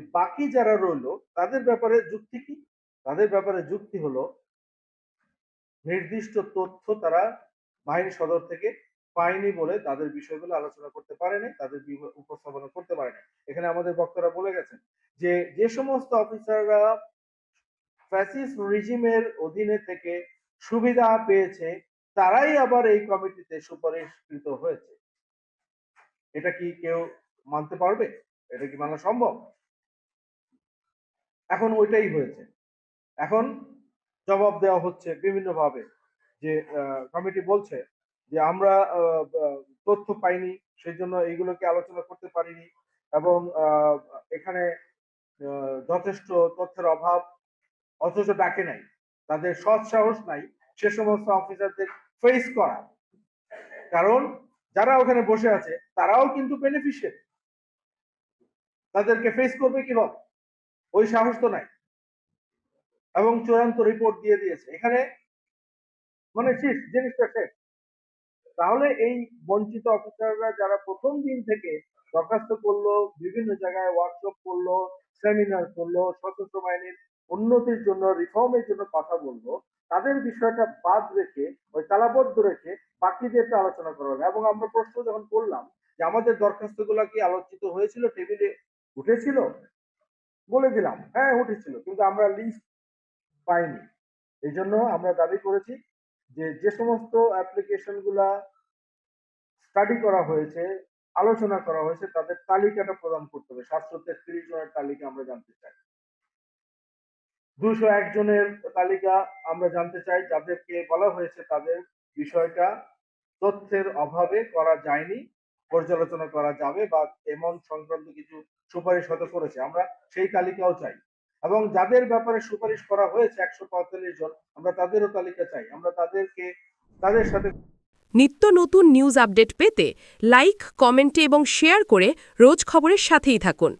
বাকি যারা রইল, তাদের ব্যাপারে যুক্তি কি? তাদের ব্যাপারে যুক্তি হলো, নির্দিষ্ট তথ্য তারা বাহিনী সদর থেকে পায়নি বলে তাদের বিষয়গুলো আলোচনা করতে পারেনি, তাদের উপস্থাপনা করতে পারেনি। এখানে আমাদের বক্তারা বলে গেছেন যে যে সমস্ত অফিসাররা ফ্যাসিস্ট রিজিমের অধীনে থেকে সুবিধা পেয়েছে, তারাই আবার এই কমিটিতে সুপারিশকৃত হয়েছে। এটা কি কেউ মানতে পারবে? এটা কি মানা সম্ভব? এখন ওইটাই হয়েছে। এখন জবাব দেওয়া হচ্ছে বিভিন্ন ভাবে যে কমিটি বলছে যে, আমরা তথ্য পাইনি সেই জন্য এইগুলোকে আলোচনা করতে পারিনি এবং এখানে যথেষ্ট তথ্যের অভাব অথচ ডাকে নাই। তাদের সৎ সাহস নাই সে সমস্ত অফিসারদের ফেস করা। কারণ যারা ওখানে বসে আছে, তারাও কিন্তু বেনিফিশিয়ারি তাদেরকে ফেস করবে কি কীভাবে? ওই সাহস তো নাই। এবং চূড়ান্ত রিপোর্ট দিয়ে দিয়েছে। এখানে মানে শেষ, জিনিসটা শেষ। তাহলে এই বঞ্চিত অফিসাররা যারা প্রথম দিন থেকে দরখাস্ত করল, বিভিন্ন জায়গায় ওয়ার্কশপ করল সেমিনার করল, সশস্ত্র বাহিনীর উন্নতির জন্য রিফর্মের জন্য কথা বলল, তাদের বিষয়টা বাদ রেখে, ওই তালাবদ্ধ রেখে বাকিদেরটা আলোচনা করা হবে। এবং আমরা প্রশ্ন যখন করলাম যে, আমাদের দরখাস্তগুলো কি আলোচিত হয়েছিল? টেবিলে উঠেছিল? বলে দিলাম। হ্যাঁ উঠেছিল, কিন্তু আমরা লিস্ট পাইনি। এই জন্য আমরা দাবি করেছি যে যে সমস্ত অ্যাপ্লিকেশনগুলা স্টাডি করা হয়েছে, আলোচনা করা হয়েছে, তাদের তালিকাটা প্রদান করতে হবে। সাতশো তেত্রিশ জনের তালিকা আমরা জানতে চাই। দুশো একজনের তালিকা আমরা জানতে চাই। যাদেরকে বলা হয়েছে তাদের বিষয়টা তথ্যের অভাবে করা যায়নি। পর্যালোচনা করা যাবে বা এমন সংক্রান্ত কিছু সুপারিশ হতে করেছে। আমরা সেই তালিকাও চাই। এবং যাদের ব্যাপারে সুপারিশ করা হয়েছে একশো পঁয়তাল্লিশ জন, আমরা তাদেরও তালিকা চাই। আমরা তাদেরকে, তাদের সাথে নিত্য নতুন নিউজ আপডেট পেতে লাইক, কমেন্টে এবং শেয়ার করে রোজ খবরের সাথেই থাকুন।